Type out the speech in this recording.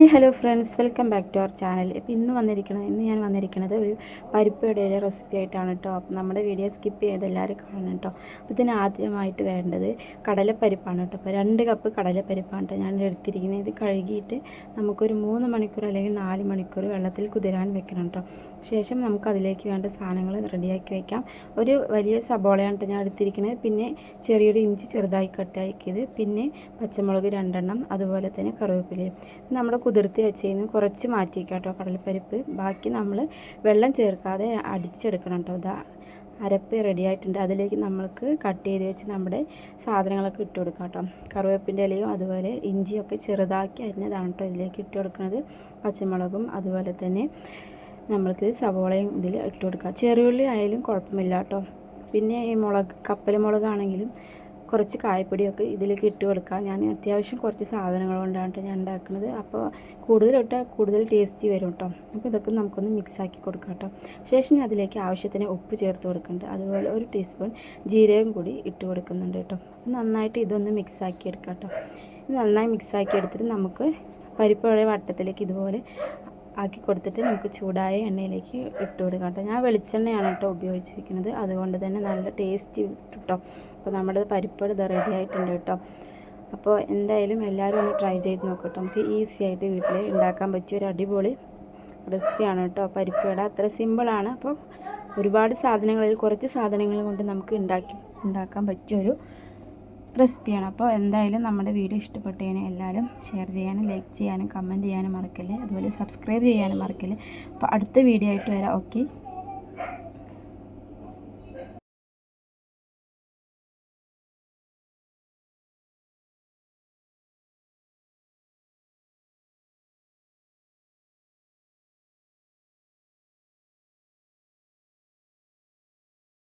Hello friends. Welcome back to our channel. ഇപ്പോൾ ഇന്ന് വന്നിരിക്കുന്നത് ഇന്ന് ഞാൻ വന്നിരിക്കുന്നത് ഒരു പരിപ്പയുടെ റെസിപ്പി ആയിട്ടാണ് കേട്ടോ അപ്പോൾ നമ്മുടെ വീഡിയോ സ്കിപ്പ് ചെയ്ത് എല്ലാവരും കാണണം കേട്ടോ അപ്പോൾ ഇതിന് ആദ്യമായിട്ട് വേണ്ടത് കടലപ്പരിപ്പാണ് കേട്ടോ അപ്പോൾ രണ്ട് കപ്പ് കടലപ്പരിപ്പാണ് കേട്ടോ ഞാൻ എടുത്തിരിക്കുന്നത്. ഇത് കഴുകിയിട്ട് നമുക്കൊരു മൂന്ന് മണിക്കൂർ അല്ലെങ്കിൽ നാല് മണിക്കൂർ വെള്ളത്തിൽ കുതിരാൻ വെക്കണം കേട്ടോ ശേഷം നമുക്ക് അതിലേക്ക് വേണ്ട സാധനങ്ങൾ റെഡിയാക്കി വയ്ക്കാം ഒരു വലിയ സബോളയാണ് കേട്ടോ ഞാൻ എടുത്തിരിക്കുന്നത് പിന്നെ ചെറിയൊരു ഇഞ്ചി ചെറുതായി കട്ടാക്കിയത്. പിന്നെ പച്ചമുളക് രണ്ടെണ്ണം അതുപോലെ തന്നെ കറിവേപ്പിലയും. നമ്മുടെ കുതിർത്തി വെച്ചതിന് കുറച്ച് മാറ്റി വയ്ക്കാം കേട്ടോ കടലപ്പരിപ്പ്. ബാക്കി നമ്മൾ വെള്ളം ചേർക്കാതെ അടിച്ചെടുക്കണം കേട്ടോ ഇതാ അരപ്പ് റെഡി ആയിട്ടുണ്ട്. അതിലേക്ക് നമ്മൾക്ക് കട്ട് ചെയ്ത് വെച്ച് നമ്മുടെ സാധനങ്ങളൊക്കെ ഇട്ട് കൊടുക്കാം കേട്ടോ കറിവേപ്പിന്റെ ഇലയും അതുപോലെ ഇഞ്ചിയൊക്കെ ചെറുതാക്കി അരിഞ്ഞതാണ് കേട്ടോ ഇതിലേക്ക് ഇട്ട് കൊടുക്കുന്നത്. പച്ചമുളകും അതുപോലെ തന്നെ നമ്മൾക്ക് സവോളയും ഇതിൽ ഇട്ട് കൊടുക്കാം. ചെറിയുള്ളി ആയാലും കുഴപ്പമില്ല കേട്ടോ പിന്നെ ഈ മുളക് കപ്പൽ മുളകാണെങ്കിലും കുറച്ച് കായപ്പൊടിയൊക്കെ ഇതിലേക്ക് ഇട്ട് കൊടുക്കാം. ഞാൻ അത്യാവശ്യം കുറച്ച് സാധനങ്ങൾ കൊണ്ടാണ് ഞാൻ ഉണ്ടാക്കുന്നത്. അപ്പോൾ കൂടുതലിട്ട് കൂടുതൽ ടേസ്റ്റി വരും കേട്ടോ. അപ്പോൾ ഇതൊക്കെ നമുക്കൊന്ന് മിക്സാക്കി കൊടുക്കാം കേട്ടോ. ശേഷം ഞാൻ അതിലേക്ക് ആവശ്യത്തിന് ഉപ്പ് ചേർത്ത് കൊടുക്കുന്നുണ്ട്. അതുപോലെ ഒരു ടീസ്പൂൺ ജീരകം കൂടി ഇട്ട് കൊടുക്കുന്നുണ്ട് കേട്ടോ. നന്നായിട്ട് ഇതൊന്ന് മിക്സാക്കി എടുക്കാം കേട്ടോ. ഇത് നന്നായി മിക്സാക്കി എടുത്തിട്ട് നമുക്ക് പരിപ്പുഴ വട്ടത്തിലേക്ക് ഇതുപോലെ ആക്കി കൊടുത്തിട്ട് നമുക്ക് ചൂടായ എണ്ണയിലേക്ക് ഇട്ട് കൊടുക്കാം കേട്ടോ ഞാൻ വെളിച്ചെണ്ണയാണ് കേട്ടോ ഉപയോഗിച്ചിരിക്കുന്നത്. അതുകൊണ്ട് തന്നെ നല്ല ടേസ്റ്റി കേട്ടോ. അപ്പോൾ നമ്മുടെ പരിപ്പോട് ഇത് റെഡി ആയിട്ടുണ്ട് കേട്ടോ. അപ്പോൾ എന്തായാലും എല്ലാവരും ഒന്ന് ട്രൈ ചെയ്ത് നോക്കട്ടോ. നമുക്ക് ഈസി ആയിട്ട് വീട്ടിൽ ഉണ്ടാക്കാൻ പറ്റിയ ഒരു അടിപൊളി റെസിപ്പിയാണ് കേട്ടോ. പരിപ്പുവട അത്ര സിമ്പിളാണ് അപ്പോൾ ഒരുപാട് സാധനങ്ങളിൽ കുറച്ച് സാധനങ്ങൾ കൊണ്ട് നമുക്ക് ഉണ്ടാക്കി ഉണ്ടാക്കാൻ പറ്റിയൊരു റെസിപ്പിയാണ്. അപ്പോൾ എന്തായാലും നമ്മുടെ വീഡിയോ ഇഷ്ടപ്പെട്ടതിന് എല്ലാവരും ഷെയർ ചെയ്യാനും ലൈക്ക് ചെയ്യാനും കമന്റ് ചെയ്യാനും മറക്കല്ലേ? അതുപോലെ സബ്സ്ക്രൈബ് ചെയ്യാനും മറക്കല്ലേ? അപ്പോൾ അടുത്ത വീഡിയോ ആയിട്ട് വരാം. ഓക്കെ?